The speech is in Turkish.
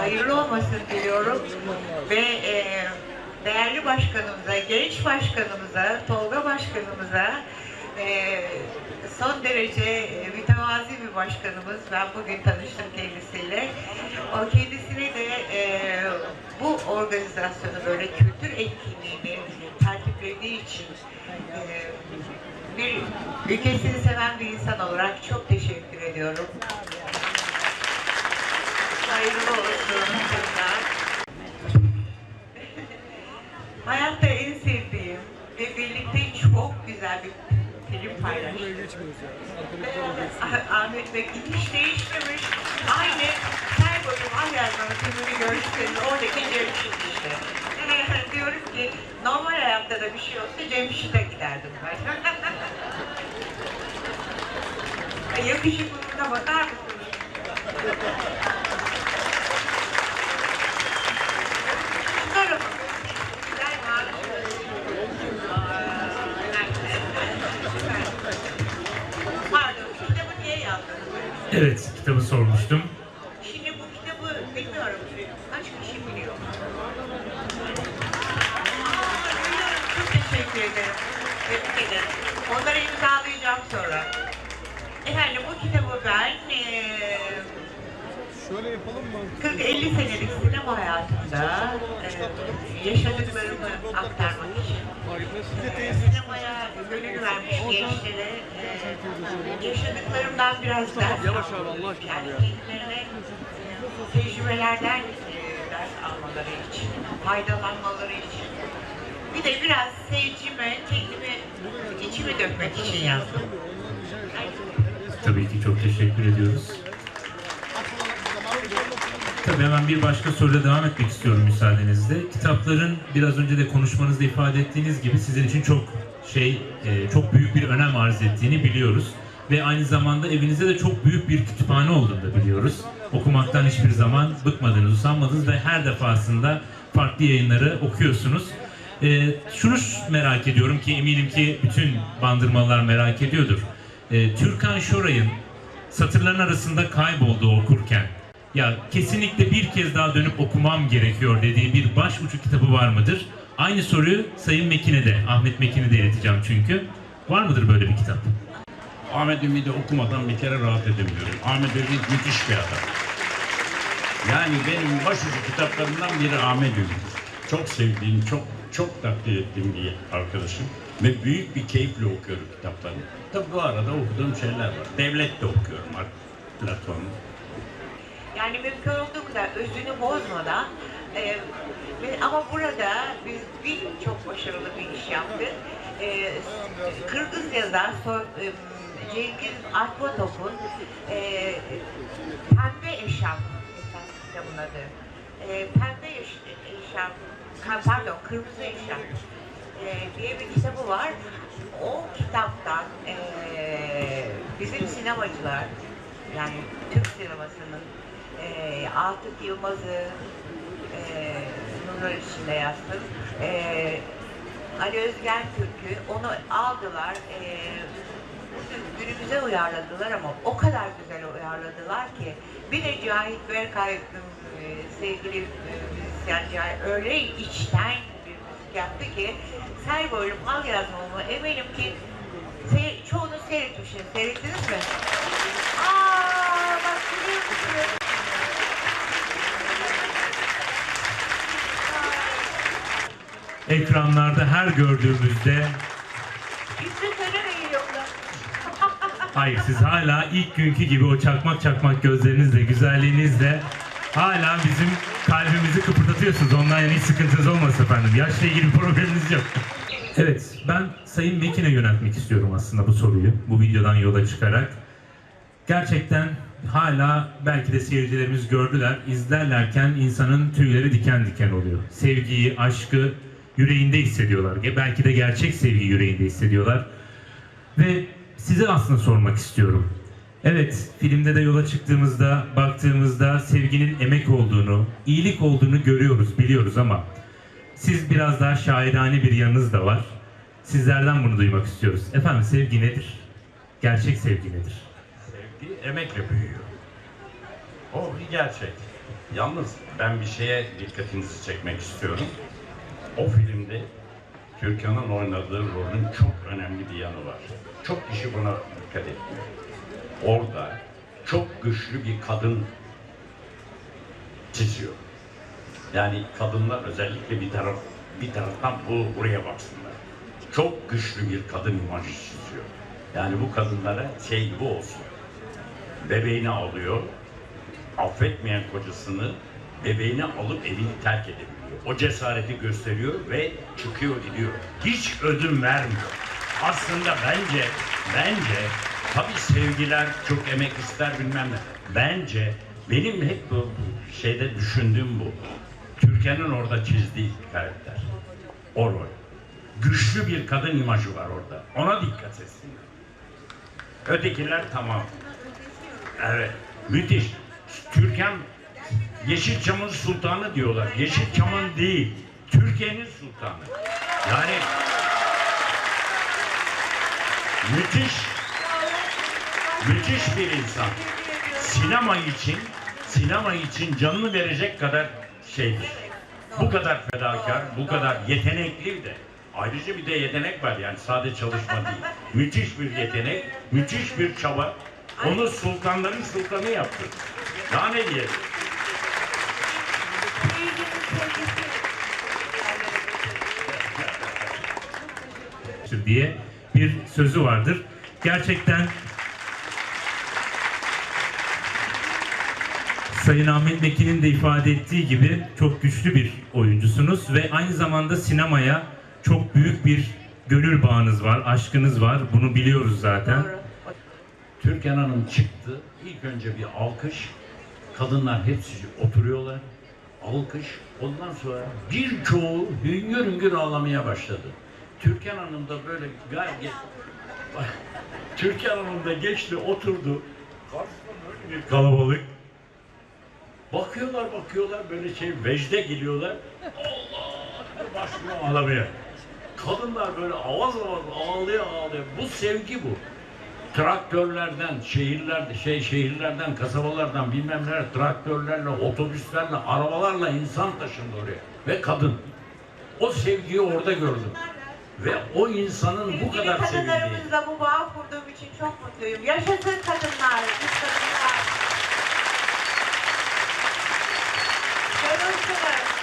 hayırlı olmasını diliyorum. Ve e, değerli başkanımıza, genç başkanımıza, Tolga başkanımıza e, son derece e, mütevazi bir başkanımız. Ben bugün tanıştım kendisiyle. O kendisine de e, bu organizasyonu böyle kültür etkinliğini tertiplediği için e, bir ülkesini seven bir insan olarak çok teşekkür ediyorum. Paylaştık. Ee, Ahmet Bey hiç değişmemiş. Aynı Serbo'nun Alyazman'ın filmini görürseniz oradaki Cemşit işte. Diyorum ki normal hayatta da bir şey olsa Cemşit'e giderdim ben. Yakışıklılığına bakar mısınız? Sormuştum. Şimdi bu kitabı bilmiyorum, kaç kişi biliyor? Biliyorum, çok teşekkür ederim. Tebrik ederim. Onları imzalayacağım sonra. Efendim bu kitabı ben Şöyle yapalım mı? 40-50 senelik sinema hayatımda eee, yaşadıklarımı aktarmak için eee, sinemaya gönül vermiş gençlere eee, yaşadıklarımdan biraz ders Yavaş abi, Allah aşkına yani ya. kendilerine eee, tecrübelerden eee, ders almaları için, faydalanmaları için bir de biraz seyircime, kendimi, içimi dökmek için yazdım. Tabii ki çok teşekkür ediyoruz. Tabii hemen bir başka soruyla devam etmek istiyorum müsaadenizle. Kitapların biraz önce de konuşmanızda ifade ettiğiniz gibi sizin için çok şey, e, çok büyük bir önem arz ettiğini biliyoruz. Ve aynı zamanda evinizde de çok büyük bir kütüphane olduğunu da biliyoruz. Okumaktan hiçbir zaman bıkmadınız, usanmadınız ve her defasında farklı yayınları okuyorsunuz. E, şunu merak ediyorum ki eminim ki bütün bandırmalar merak ediyordur. E, Türkan Şoray'ın satırların arasında kayboldu okurken. Ya kesinlikle bir kez daha dönüp okumam gerekiyor dediği bir başucu kitabı var mıdır? Aynı soruyu Sayın Mekin'e de, Ahmet Mekin'e de ileteceğim çünkü. Var mıdır böyle bir kitap? Ahmet Ümit'i okumadan bir kere rahat edemiyorum. Ahmet Ümit müthiş bir adam. Yani benim başucu kitaplarımdan biri Ahmet Ümit. Çok sevdiğim, çok çok takdir ettiğim bir arkadaşım. Ve büyük bir keyifle okuyorum kitaplarını. Tabi bu arada okuduğum şeyler var. Devlet de okuyorum artık. Platon. Yani mümkün olduğu kadar özünü bozmadan e, ama burada biz birçok başarılı bir iş yaptık. E, Kırgız yazar so, e, Cengiz Akbatop'un e, Pembe esas kitabın adı. E, Pembe Eş- Eşarp, ha, pardon Kırmızı Eşarp e, diye bir kitabı var. O kitaptan e, bizim sinemacılar yani Türk sinemasının e, Atıf Yılmaz'ı e, bunlar içinde yazdım. E, Ali Özgen Türk'ü onu aldılar. E, günümüze uyarladılar ama o kadar güzel uyarladılar ki bir de Cahit Berkay e, sevgili e, müzisyen Cahit öyle içten bir müzik yaptı ki Serboy'um al yazmamı eminim ki çoğunu seyretmişsiniz. Seyrettiniz mi? Aa bak? Ekranlarda her gördüğümüzde. Hayır siz hala ilk günkü gibi o çakmak çakmak gözlerinizle, güzelliğinizle hala bizim kalbimizi kıpırdatıyorsunuz. Ondan yani hiç sıkıntınız olmasın efendim. Yaşla ilgili bir probleminiz yok. Evet, ben Sayın Mekin'e yöneltmek istiyorum aslında bu soruyu. Bu videodan yola çıkarak. Gerçekten hala belki de seyircilerimiz gördüler, izlerlerken insanın tüyleri diken diken oluyor. Sevgiyi, aşkı yüreğinde hissediyorlar. Belki de gerçek sevgiyi yüreğinde hissediyorlar. Ve size aslında sormak istiyorum. Evet, filmde de yola çıktığımızda, baktığımızda sevginin emek olduğunu, iyilik olduğunu görüyoruz, biliyoruz ama siz biraz daha şairane bir yanınız da var. Sizlerden bunu duymak istiyoruz. Efendim sevgi nedir? Gerçek sevgi nedir? Sevgi emekle büyüyor. O bir gerçek. Yalnız ben bir şeye dikkatinizi çekmek istiyorum. O filmde Türkan'ın oynadığı rolün çok önemli bir yanı var. Çok kişi buna dikkat etmiyor. Orada çok güçlü bir kadın çiziyor. Yani kadınlar özellikle bir taraf bir taraftan bu buraya baksınlar. Çok güçlü bir kadın imajı çiziyor. Yani bu kadınlara şey gibi olsun. Bebeğini alıyor, affetmeyen kocasını bebeğini alıp evini terk edebiliyor. O cesareti gösteriyor ve çıkıyor gidiyor. Hiç ödün vermiyor. Aslında bence, bence tabii sevgiler çok emek ister bilmem ne. Bence benim hep bu şeyde düşündüğüm bu. Türkan'ın orada çizdiği karakter. O rol. Güçlü bir kadın imajı var orada. Ona dikkat etsinler. Ötekiler tamam. Evet, müthiş. Türkan Yeşilçam'ın sultanı diyorlar. Yeşilçam'ın değil, Türkiye'nin sultanı. Yani müthiş, müthiş bir insan. Sinema için, sinema için canını verecek kadar şeydir. Bu kadar fedakar, bu kadar yetenekli de. Ayrıca bir de yetenek var yani sadece çalışma değil. Müthiş bir yetenek, müthiş bir çaba. Onu sultanların sultanı yaptı. Daha ne diyelim? Diye bir sözü vardır. Gerçekten Sayın Ahmet Mekin'in de ifade ettiği gibi çok güçlü bir oyuncusunuz ve aynı zamanda sinemaya çok büyük bir gönül bağınız var, aşkınız var. Bunu biliyoruz zaten. Türkan Hanım çıktı. İlk önce bir alkış. Kadınlar hepsi oturuyorlar. Alkış. Ondan sonra birçoğu hüngür hüngür ağlamaya başladı. Türkan Hanım da böyle gayet... Türkan Hanım da geçti oturdu. Bir kalabalık. Bakıyorlar bakıyorlar böyle şey vecde geliyorlar. Allah! Başlıyor ağlamaya. Kadınlar böyle avaz avaz ağlıyor ağlıyor. Bu sevgi bu traktörlerden, şehirlerde, şey şehirlerden, kasabalardan bilmem neler traktörlerle, otobüslerle, arabalarla insan taşındı oraya ve kadın. O sevgiyi orada gördüm. Ve o insanın bu Sevgili kadar sevildiği. kadınlarımızla bu bağı kurduğum için çok mutluyum. Yaşasın kadınlar, biz kadınlar. Görürsünüz.